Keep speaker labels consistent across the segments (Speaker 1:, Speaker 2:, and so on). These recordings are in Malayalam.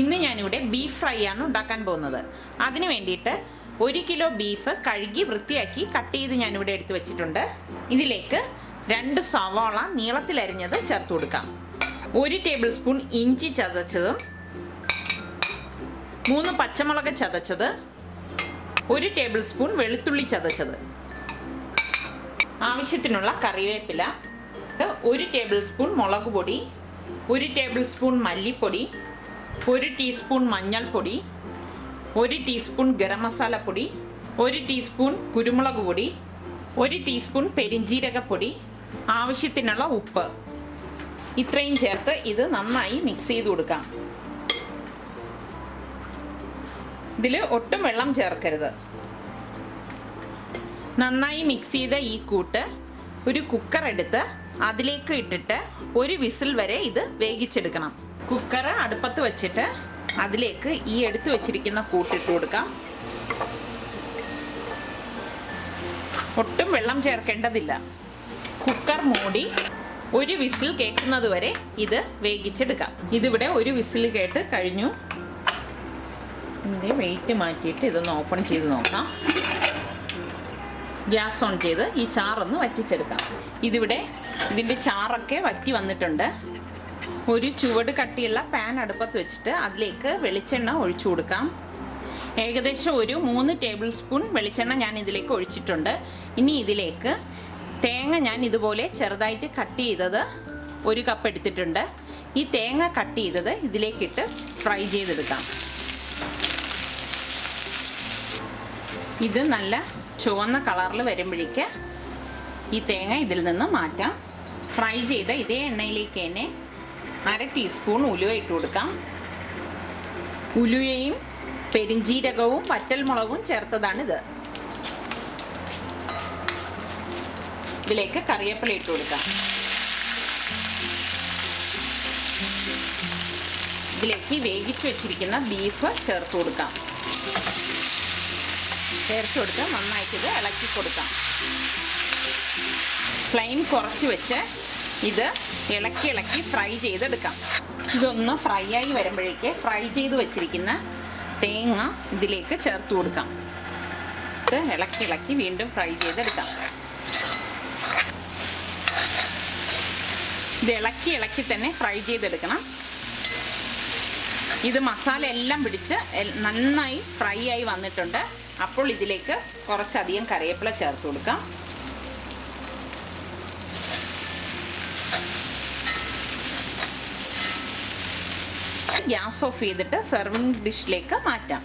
Speaker 1: ഇന്ന് ഞാനിവിടെ ബീഫ് ഫ്രൈ ആണ് ഉണ്ടാക്കാൻ പോകുന്നത്. അതിന് വേണ്ടിയിട്ട് ഒരു കിലോ ബീഫ് കഴുകി വൃത്തിയാക്കി കട്ട് ചെയ്ത് ഞാനിവിടെ എടുത്തു വെച്ചിട്ടുണ്ട്. ഇതിലേക്ക് രണ്ട് സവാള നീളത്തിലരിഞ്ഞത് ചേർത്ത് കൊടുക്കാം. ഒരു ടേബിൾ സ്പൂൺ ഇഞ്ചി ചതച്ചതും മൂന്ന് പച്ചമുളക് ചതച്ചത് ഒരു ടേബിൾ സ്പൂൺ വെളുത്തുള്ളി ചതച്ചത്. ആവശ്യത്തിനുള്ള കറിവേപ്പില ഒരു ടേബിൾ സ്പൂൺ മുളക് പൊടി ഒരു ടേബിൾ സ്പൂൺ മല്ലിപ്പൊടി ഒരു ടീസ്പൂൺ മഞ്ഞൾപ്പൊടി ഒരു ടീസ്പൂൺ ഗരം മസാലപ്പൊടി ഒരു ടീസ്പൂൺ കുരുമുളക് പൊടി ഒരു ടീസ്പൂൺ പെരിഞ്ജീരകപ്പൊടി ആവശ്യത്തിനുള്ള ഉപ്പ്. ഇത്രയും ചേർത്ത് ഇത് നന്നായി മിക്സ് ചെയ്ത് കൊടുക്കാം. ഇതിൽ ഒട്ടും വെള്ളം ചേർക്കരുത്. നന്നായി മിക്സ് ചെയ്ത ഈ കൂട്ട് ഒരു കുക്കർ എടുത്ത് അതിലേക്ക് ഇട്ടിട്ട് ഒരു വിസിൽ വരെ ഇത് വേവിച്ചെടുക്കണം. കുക്കർ അടുപ്പത്ത് വെച്ചിട്ട് അതിലേക്ക് ഈ എടുത്തു വെച്ചിരിക്കുന്ന കൂട്ടിട്ട് കൊടുക്കാം. ഒട്ടും വെള്ളം ചേർക്കേണ്ടതില്ല. കുക്കർ മൂടി ഒരു വിസിൽ കേൾക്കുന്നത് വരെ ഇത് വേവിച്ചെടുക്കാം. ഇതിവിടെ ഒരു വിസിൽ കേട്ട് കഴിഞ്ഞു. ഇതിന്റെ വെയിറ്റ് മാറ്റിയിട്ട് ഇതൊന്ന് ഓപ്പൺ ചെയ്ത് നോക്കാം. ഗ്യാസ് ഓൺ ചെയ്ത് ഈ ചാറൊന്ന് വറ്റിച്ചെടുക്കാം. ഇതിവിടെ ഇതിന്റെ ചാറൊക്കെ വറ്റി വന്നിട്ടുണ്ട്. ഒരു ചുവട് കട്ടിയുള്ള പാൻ അടുപ്പത്ത് വെച്ചിട്ട് അതിലേക്ക് വെളിച്ചെണ്ണ ഒഴിച്ചു കൊടുക്കാം. ഏകദേശം ഒരു മൂന്ന് ടേബിൾ സ്പൂൺ വെളിച്ചെണ്ണ ഞാൻ ഇതിലേക്ക് ഒഴിച്ചിട്ടുണ്ട്. ഇനി ഇതിലേക്ക് തേങ്ങ ഞാൻ ഇതുപോലെ ചെറുതായിട്ട് കട്ട് ചെയ്തത് ഒരു കപ്പ് എടുത്തിട്ടുണ്ട്. ഈ തേങ്ങ കട്ട് ചെയ്തത് ഇതിലേക്കിട്ട് ഫ്രൈ ചെയ്തെടുക്കാം. ഇത് നല്ല ചുവന്ന കളറിൽ വരുമ്പോഴേക്ക് ഈ തേങ്ങ ഇതിൽ നിന്ന് മാറ്റാം. ഫ്രൈ ചെയ്ത ഇതേ എണ്ണയിലേക്ക് തന്നെ അര ടീസ്പൂൺ ഉലുവ ഇട്ട് കൊടുക്കാം. ഉലുവയും പെരിഞ്ജീരകവും വറ്റൽമുളകും ചേർത്തതാണിത്. ഇതിലേക്ക് കറിവേപ്പില ഇട്ട് കൊടുക്കാം. ഇതിലേക്ക് വേവിച്ച് വെച്ചിരിക്കുന്ന ബീഫ് ചേർത്ത് കൊടുക്കാം. ചേർത്ത് കൊടുത്ത് നന്നായിട്ട് ഇത് ഇളക്കി കൊടുക്കാം. ഫ്ലെയിം കുറച്ച് വെച്ച് ഇത് ഇളക്കി ഇളക്കി ഫ്രൈ ചെയ്തെടുക്കാം. ഇതൊന്ന് ഫ്രൈ ആയി വരുമ്പോഴേക്ക് ഫ്രൈ ചെയ്ത് വെച്ചിരിക്കുന്ന തേങ്ങ ഇതിലേക്ക് ചേർത്ത് കൊടുക്കാം. ഇത് ഇളക്കി ഇളക്കി വീണ്ടും ഫ്രൈ ചെയ്തെടുക്കാം. ഇത് ഇളക്കി ഇളക്കി തന്നെ ഫ്രൈ ചെയ്തെടുക്കണം. ഇത് മസാല എല്ലാം പിടിച്ച് നന്നായി ഫ്രൈ ആയി വന്നിട്ടുണ്ട്. അപ്പോൾ ഇതിലേക്ക് കുറച്ചധികം കറിവേപ്പില ചേർത്ത് കൊടുക്കാം. ഗ്യാസ് ഓഫ് ചെയ്തിട്ട് സെർവിങ് ഡിഷിലേക്ക് മാറ്റാം.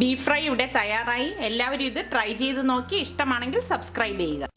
Speaker 1: ബീഫ് ഫ്രൈ ഇവിടെ തയ്യാറായി. എല്ലാവരും ഇത് ട്രൈ ചെയ്ത് നോക്കി. ഇഷ്ടമാണെങ്കിൽ സബ്സ്ക്രൈബ് ചെയ്യുക.